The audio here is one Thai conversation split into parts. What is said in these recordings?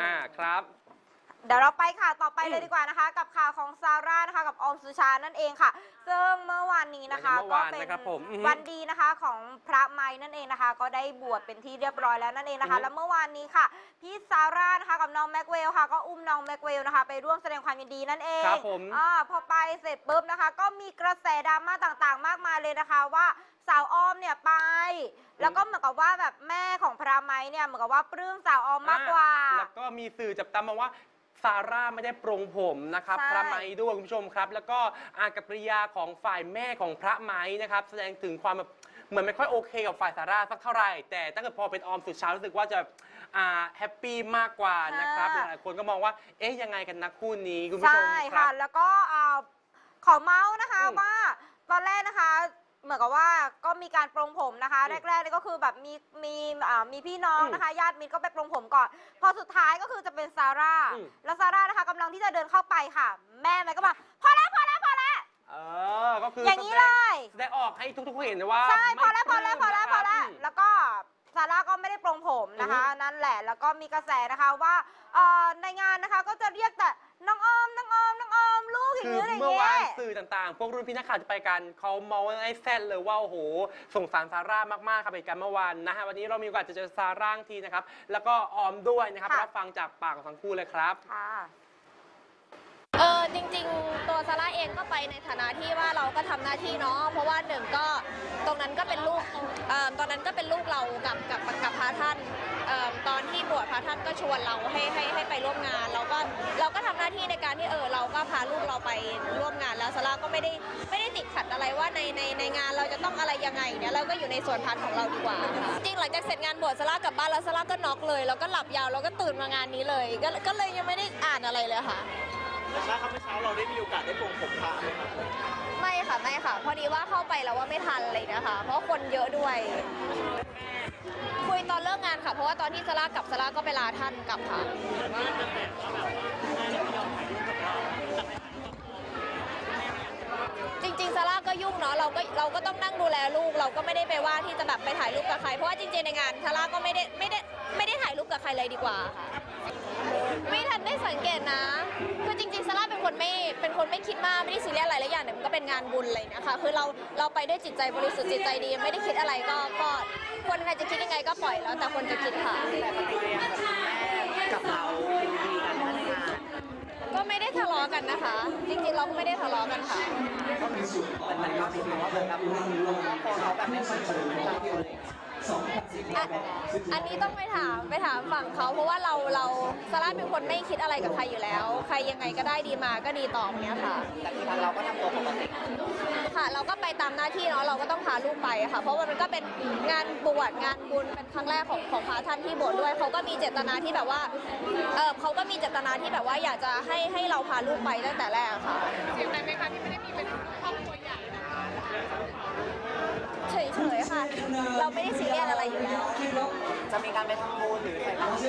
อ่าครับ เดี๋ยวเราไปข่าวต่อไปเลยดีกว่านะคะ กับข่าวของซาร่านะคะกับออมสุชานั่นเองค่ะ ซึ่งเมื่อ นนี้นะคะเมื่อก็วานเป็นนะครับผมอือฮึวันดีนะคะของพระไม้นั่นเองนะคะ ก็ได้บวชเป็นที่เรียบร้อยแล้วนั่นเองนะคะอือฮึแล้วเมื่อวานนี้ค่ะ พี่ซาร่านะคะกับน้องแม็กเวลค่ะ ก็อุ้มน้องแม็กเวลนะคะ ไปร่วมแสดงความยินดีนั่นเองครับผมอ่าพอไปเสร็จปุ๊บนะคะ ก็มีกระแสดราม่าต่างๆ มากมายเลยนะคะว่าสาวออมเนี่ยไป แล้วก็เหมือนกับว่าแบบแม่ของพระไม้เนี่ยเหมือนกับว่าปลื้มสาวออมมากกว่า แล้วก็มีสื่อจับตามองว่า ซาร่าไม่ได้ปรงผมนะครับใช่ พระไม้ด้วยคุณผู้ชมครับ แล้วก็อากับกริยาของฝ่ายแม่ของพระไม้นะครับแสดงถึงความแบบเหมือนไม่ค่อยโอเคกับฝ่ายซาร่าสักเท่าไหร่ แต่ถ้าเกิดพอเป็นออมสุดเช้ารู้สึกว่าจะอ่าแฮปปี้มากกว่านะครับค่ะหลายๆคนก็มองว่าเอ๊ะยังไงกันนะคู่นี้คุณผู้ชมใช่ครัค่ะบแล้วก็อ่าขอเมาส์นะคะอืมว่าตอนแรกนะคะ เหมือนกับว่าก็มีการปรงผมนะคะ อืมแรกๆนี่ก็คือแบบมีมีอ่ามีพี่น้องอืมนะคะญาติมิตรก็ไปปรงผมก่อน พอสุดท้ายก็คือจะเป็นซาร่าอืม แล้วซาร่านะคะกำลังที่จะเดินเข้าไปค่ะ แม่มันก็บอกพอแล้วพอแล้วพอแล้วเออ ก็คือออย่างนี้เลย แสดงออกให้ทุกๆคนเห็นว่าใช่ไม่พอแล้วพอแล้วพอแล้วพอแล้วอืมแล้วก็ซาร่าก็ไม่ได้ปรงผมนะคะอือฮึนั่นแหละแล้วก็มีกระแสนะคะว่า เอ่อในงานนะคะ ก็จะเรียกแต่น้องออมน้องออมน้องออมลูกอย่างคือนี้อะไรอย่างเมื่อเงี้วานยสื่อต่างๆ พวกรุ่นพี่นักข่าวจะไปกัน เขาเมาไอ้แซดเลยว่าโอ้โหสงสารซาร่ามากๆครับเหตุการณ์เมื่อวานนะฮะวันนี้เรามีโอกาสจะเจอซาร่าอีกทีนะครับ แล้วก็ออมด้วยนะครับค่ะรับฟังจากปากของทั้งคู่เลยครับ ค่ะ เออจริงๆ ตัวซาร่าเองก็ไปในฐานะที่ว่าเราก็ทำหน้าที่เนาะเพราะว่าหนึ่งก็ตรงนั้นก็เป็นลูกเอ่อตอนนั้นก็เป็นลูกเรากับกับกับพระท่าน เอ่อตอนที่บวชพระท่านก็ชวนเราให้ให้ให้ไปร่วมงาน เราก็เราก็ทำหน้าที่ในการที่เออเราก็พาลูกเราไปร่วมงานแล้วซาร่าก็ไม่ได้ไม่ได้ติดขัดอะไรว่าในในในงานเราจะต้องอะไรยังไงเนี่ยเราก็อยู่ในส่วนพาร์ทของเราดีกว่าจริงหลังจากเสร็จงานบวชซาร่ากลับบ้านแล้วซาร่าก็น็อกเลยแล้วก็หลับยาวแล้วก็ตื่นมางานนี้เลยก็ก็เลยยังไม่ได้อ่านอะไรเลยค่ะ แต่ถ้าครับเมื่อเช้าเราได้มีโอกาสได้ปรงผมพระไหมครับไม่ค่ะไม่ค่ะ พอดีว่าเข้าไปแล้วว่าไม่ทันเลยนะคะ เพราะคนเยอะด้วย คุยตอนเลิกงานค่ะ เพราะว่าตอนที่ซาร่ากลับซาร่าก็ไปลาท่านกลับค่ะ จริงๆซาร่าก็ยุ่งเนาะเราก็เราก็ต้องนั่งดูแลลูก เราก็ไม่ได้ไปว่าที่จะแบบไปถ่ายรูปกับใคร เพราะว่าจริงๆในงานซาร่าก็ไม่ได้ไม่ได้ไม่ได้ถ่ายรูปกับใครเลยดีกว่าค่ะ ไม่ทันได้สังเกตนะ คือจริงๆซาร่าเป็นคนไม่เป็นคนไม่คิดมากไม่ได้ซีเรียสอะไรแล้วอย่างหนึ่งมันก็เป็นงานบุญอะไรนะคะคือเราเราไปด้วยจิตใจบริสุทธิ์จิตใจดี ไม่ได้คิดอะไรก็ก็คนใครจะคิดยังไงก็ปล่อยแล้ว แต่คนจะคิดค่ะ กับเราดีกันทั้งงานก็ไม่ได้ทะเลาะกันนะคะ จริงๆเราก็ไม่ได้ทะเลาะกันค่ะ มันมันก็เป็นเพราะว่าเหมือนกับพอเขาแบบไม่ค่อยสนใจเราเลย อะอันนี้ต้องไปถามไปถามฝั่งเขาเพราะว่าเราเราซาร่าเป็นคนไม่คิดอะไรกับใครอยู่แล้ว ใครยังไงก็ได้ดีมาก็ดีต่ออย่างเนี้ยค่ะ แต่คือทางเราก็ทำตัวปกติค่ะ เราก็ไปตามหน้าที่เนาะเราก็ต้องพาลูกไปค่ะ เพราะว่ามันก็เป็นงานบวชงานบุญเป็นครั้งแรกของของพระท่านที่บวชด้วยเขาก็มีเจตนาที่แบบว่าเออเขาก็มีเจตนาที่แบบว่าอยากจะให้ให้เราพาลูกไปตั้งแต่แรกค่ะเสียใจไหมคะที่ไม่ได้มีเป็นครอบครัวใหญ่เไม่ได้ซีเรียสอะไรอยู่แล้ว จะมีการไปทำบุญหรือใส่บาตร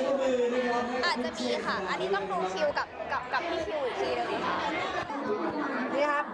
อาจจะมีค่ะ อันนี้ต้องดูคิวกับกับกับพี่คิวอีกทีหนึงค่ะ นี่ครับ